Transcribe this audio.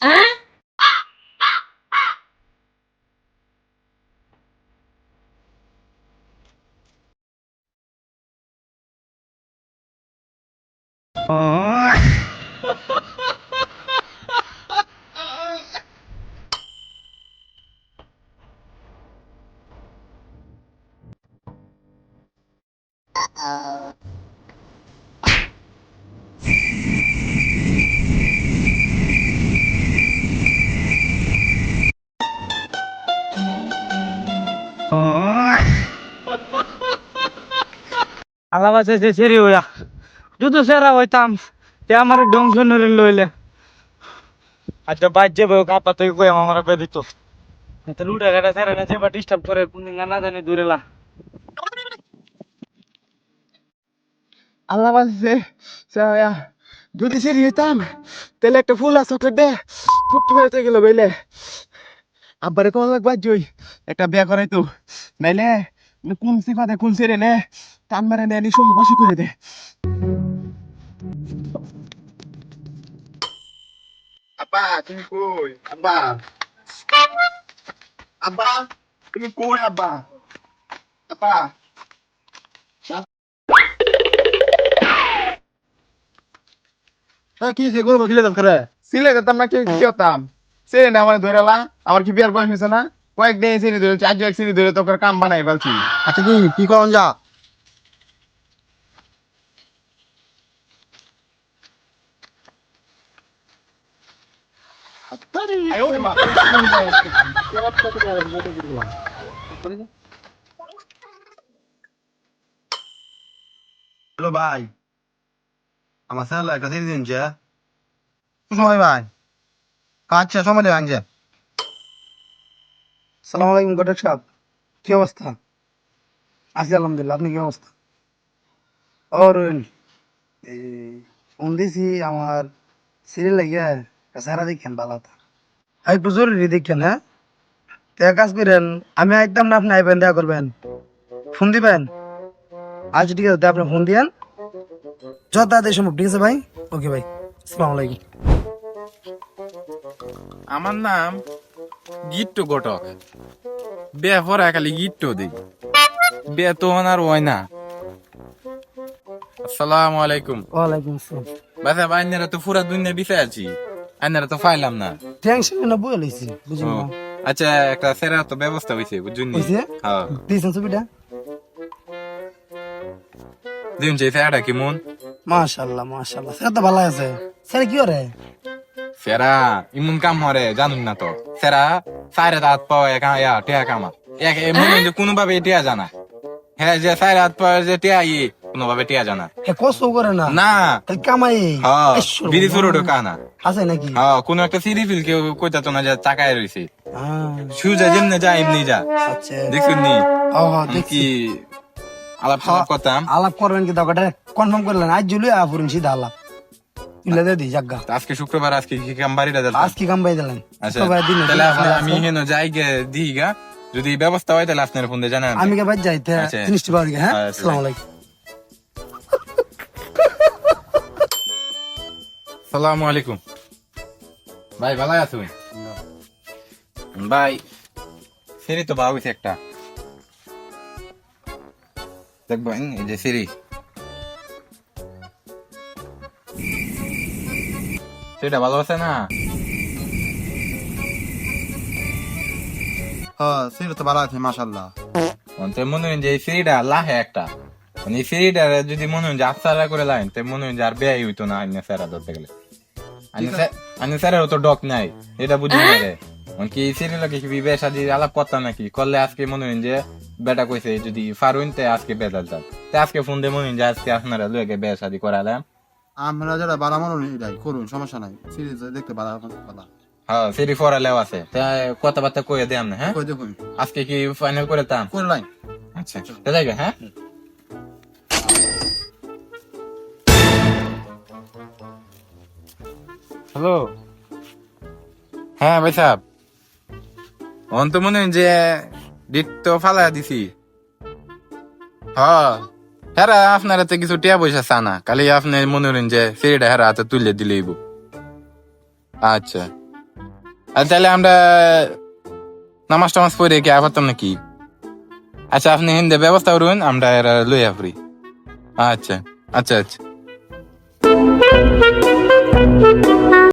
Huh? Uh-oh. আল্লাহ বাঁচাইছে সেরি হইয়া যদি সেরা হইতাম তে আমার ধ্বংস নরে লইলে আচ্ছা বাইর যাবে কাপা তুই কই ডিস্টার্ব করে না জানি দূরেলা আল্লাহ বাঁচছে যদি সেরি হইতাম তাহলে একটা ফুল চকলেট দে ফুট হয়ে গেল বইলে আব্বারে কোন লাগ বাদ জই একটা বিয়া করাই তো। নাইলে কোন সিফাতে কোন সেরে নে টান মারে নে নিশো বাসি করে দে। আব্বা তুমি কই? আব্বা। আব্বা তুমি কই আব্বা? আব্বা। কি সে গল্প খিলে দাম করে সিলে দিতাম না কি কি হতাম? সে না আমার ধরে লা আমার কি বিয়ার বয়স হয়েছে না? কয়েকদিন সিনি ধরে চার এক সিনি ধরে তোকে কাম বানাই বলছি আচ্ছা কি কি করন যা? হ্যালো ভাই। আমার স্যার একটা সিরিজ দিনছে সময় ভাই। আচ্ছা সময় দেবেন সালাম আলাইকুম, ঘটক সাহেব। কি অবস্থা? আছি আলহামদুলিল্লাহ, আপনি কি অবস্থা? ওর ফোন দিছি আমার সিরিয়াল লাগিয়া সারা দেখেন ভালো হতো একটু জরুরি দেখেন হ্যাঁ? তো কাজ করেন, আমি একদম না, আপনি আইবেন, দেখা করবেন। ফোন দিবেন? আচ্ছা ঠিক আছে, তো আপনি ফোন দিয়েন। যত তাড়াতাড়ি সম্ভব, ঠিক আছে ভাই? ওকে ভাই আসসালামু আলাইকুম। আমার নাম গিট্টু ঘটক। বিয়ে পরে খালি গিট্টু দিই। বিয়ে তো আর হয় না। আসসালামু আলাইকুম। ওয়ালাইকুম আসসালাম। বাসা তো পুরা দুনিয়া বিছে আছি। আইনারা তো পাইলাম না। টেনশন না বই লইছি বুঝলি না? আচ্ছা একটা সেরা তো ব্যবস্থা হয়েছে বুঝুন হইছে? হ্যাঁ। দিছেন ছবিটা? দিন যে সেরাটা কেমন? মাশাআল্লাহ মাশাআল্লাহ সেটা ভালো আছে। সেটা কি সেরা ইমন কাম হরে জানুন না তো সেরা সাইরে দাঁত পাওয়া একা ইয়া টিয়া কামা এক মনে যে কোনো ভাবে টিয়া জানা হ্যাঁ যে সাইরে হাত পাওয়া যে টিয়া ই কোনো ভাবে টিয়া জানা হে কষ্ট করে না না কামাই হ্যাঁ ঈশ্বর বিড়ি ভগবান। শুরু ঢোকা না আছে নাকি হ্যাঁ কোন একটা সিরি ফিল কেউ কইতাতো না যে চাকায় রইছে সুজা যেমনে যা এমনি যা দেখুন নি দেখি আলাপ করতাম আলাপ করবেন কি দরকারটা কনফার্ম করলেন আজ জুলি আফুরিন সিধা আলাপ তুলে দে দি জাগা আজকে শুক্রবার আজকে কি কাম বাড়িটা দিলাম। আজ কাম বাই দিলেন আচ্ছা তাহলে আমি হেন যাই গে। দিই যদি ব্যবস্থা হয় তাহলে আপনার ফোন দিয়ে জানান। আমি কে বাজ যাইতে আচ্ছা। জিনিসটি হ্যাঁ? আচ্ছা। আসসালামু আলাইকুম। সালামু আলাইকুম। ভাই ভালো আছো ভাই সিরি তো বাবুছে একটা। দেখবেন এই যে সিরি সেটা ভালো আছে না? হ্যাঁ সেটা তো ভালো আছে মাশাআল্লাহ। তো মনে হয় যে এই সিঁড়িটা লাহে একটা। মানে এই সিঁড়িটা যদি মনে হয় যে আফসারা করে লাইন তো মনে হয় যে আর হইতো না আইনে স্যারা ধরতে গেলে। আইনে স্যারেরও তো ডক নাই এটা বুঝি না রে। কি এই সিঁড়ি কি বিয়ে শাদি আলাপ করতাম নাকি? করলে আজকে মনে হয় যে বেটা কইছে যদি ফারুইন তে আজকে বেদাল যান তে আজকে ফোন দিয়ে মনে হয় যে আজকে আপনারা লুয়ে বিয়ে শাদি করালাম আমরা যারা মনে এটাই করুন সমস্যা নাই। সিরিজ দেখতে বাড়া বাড়া হ্যাঁ সিঁড়ি ফরালেও আছে। তা কথাবার্তা কয়ে হ্যাঁ? কই দেখুন আজকে কি ফাইনাল করে তাম কোন লাইন আচ্ছা তাই হ্যাঁ? হ্যালো? হ্যাঁ ভাই সাহেব। অন তো মনে হয় যে ডিট তো ফালা দিছি। হ্যাঁ। হেরা আপনার হাতে কিছু টিয়া পয়সা চানা খালি আপনি মনে করেন যে সেটা হেরা হাতে তুলে দিলেই আচ্ছা। আর তাহলে আমরা নামাজ টামাজ পড়ে কি আপাতম নাকি? আচ্ছা আপনি হিন্দে ব্যবস্থা করুন, আমরা এরা লইয়া পড়ি আচ্ছা আচ্ছা আচ্ছা।